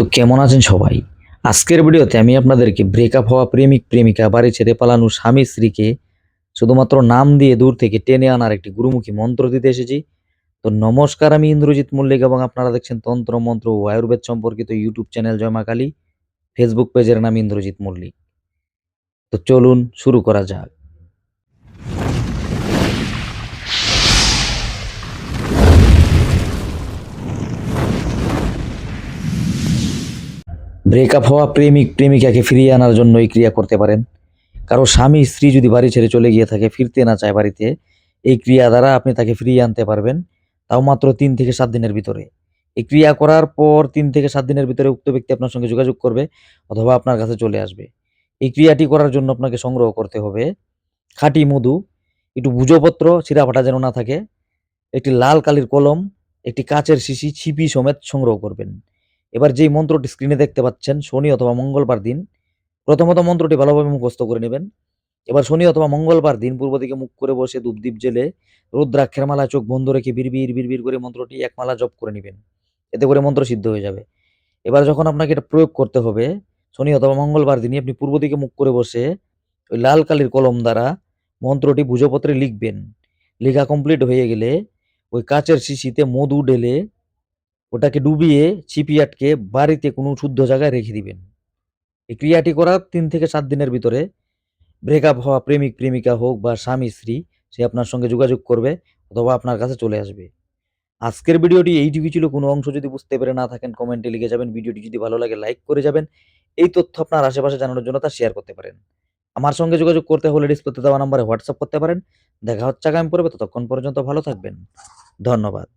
তো কেমন আছেন সবাই? আজকের ভিডিওতে আমি আপনাদেরকে ব্রেকআপ হওয়া প্রেমিক, প্রেমিকা, বাড়ি ছেড়ে পালানো স্বামী, স্ত্রীকে শুধুমাত্র নাম দিয়ে দূর থেকে টেনে আনার একটি গুরুমুখী মন্ত্র দিতে এসেছি। তো নমস্কার, আমি ইন্দ্রজিৎ মল্লিক এবং আপনারা দেখছেন তন্ত্র মন্ত্র ও আয়ুর্বেদ সম্পর্কিত YouTube channel Jaima Kali. Facebook পেজের নাম ইন্দ্রজিৎ মল্লিক। তো চলুন শুরু করা যাক। ব্রেকআপ হওয়া প্রেমিক প্রেমিকাকে ফিরিয়ে আনার জন্য এই ক্রিয়া করতে পারেন। কারও স্বামী, স্ত্রী যদি বাড়ি ছেড়ে চলে গিয়ে থাকে, ফিরতে না চায় বাড়িতে, এই ক্রিয়া দ্বারা আপনি তাকে ফিরিয়ে আনতে পারবেন, তাও মাত্র তিন থেকে সাত দিনের ভিতরে। এই ক্রিয়া করার পর তিন থেকে সাত দিনের ভিতরে উক্ত ব্যক্তি আপনার সঙ্গে যোগাযোগ করবে অথবা আপনার কাছে চলে আসবে। এই ক্রিয়াটি করার জন্য আপনাকে সংগ্রহ করতে হবে খাঁটি মধু, একটু ভুজপত্র ছিঁড়াফাটা যেন না থাকে, একটি লাল কালির কলম, একটি কাচের শিশি, ছিপি সমেত সংগ্রহ করবেন। এবার যেই মন্ত্রটি স্ক্রিনে দেখতে পাচ্ছেন, শনি অথবা মঙ্গলবার দিন, প্রথমত মন্ত্রটি ভালোভাবে মুখস্থ করে নেবেন। এবার শনি অথবা মঙ্গলবার দিন, পূর্ব দিকে মুখ করে বসে ধূপদীপ জেলে রুদ্রাক্ষের মালা, চোখ বন্ধ রেখে বিড়বিড় বিড়বিড় করে মন্ত্রটি এক মালা জপ করে নেবেন। এতে করে মন্ত্র সিদ্ধ হয়ে যাবে। এবার যখন আপনাকে এটা প্রয়োগ করতে হবে, শনি অথবা মঙ্গলবার দিনই আপনি পূর্ব দিকে মুখ করে বসে ওই লাল কালির কলম দ্বারা মন্ত্রটি ভুজপত্রে লিখবেন। লেখা কমপ্লিট হয়ে গেলে ওই কাচের শিশিতে মধু ঢেলে ওটাকে ডুবিয়ে ছিপি আটকে বাড়িতে কোনো শুদ্ধ জায়গায় রেখে দিবেন। এই ক্রিয়াটি করার তিন থেকে সাত দিনের ভিতরে ব্রেকআপ হওয়া প্রেমিক, প্রেমিকা হোক বা স্বামী, স্ত্রী, সে আপনার সঙ্গে যোগাযোগ করবে অথবা আপনার কাছে চলে আসবে। আজকের ভিডিওটি এইটুকু ছিল। কোনো অংশ যদি বুঝতে পেরে না থাকেন কমেন্টে লিখে যাবেন। ভিডিওটি যদি ভালো লাগে লাইক করে যাবেন। এই তথ্য আপনার আশেপাশে জানানোর জন্য তা শেয়ার করতে পারেন। আমার সঙ্গে যোগাযোগ করতে হলে ডিসপ্লেতে দেওয়া নাম্বারে হোয়াটসঅ্যাপ করতে পারেন। দেখা হচ্ছে আগামী পর্বে। ততক্ষণ পর্যন্ত ভালো থাকবেন। ধন্যবাদ।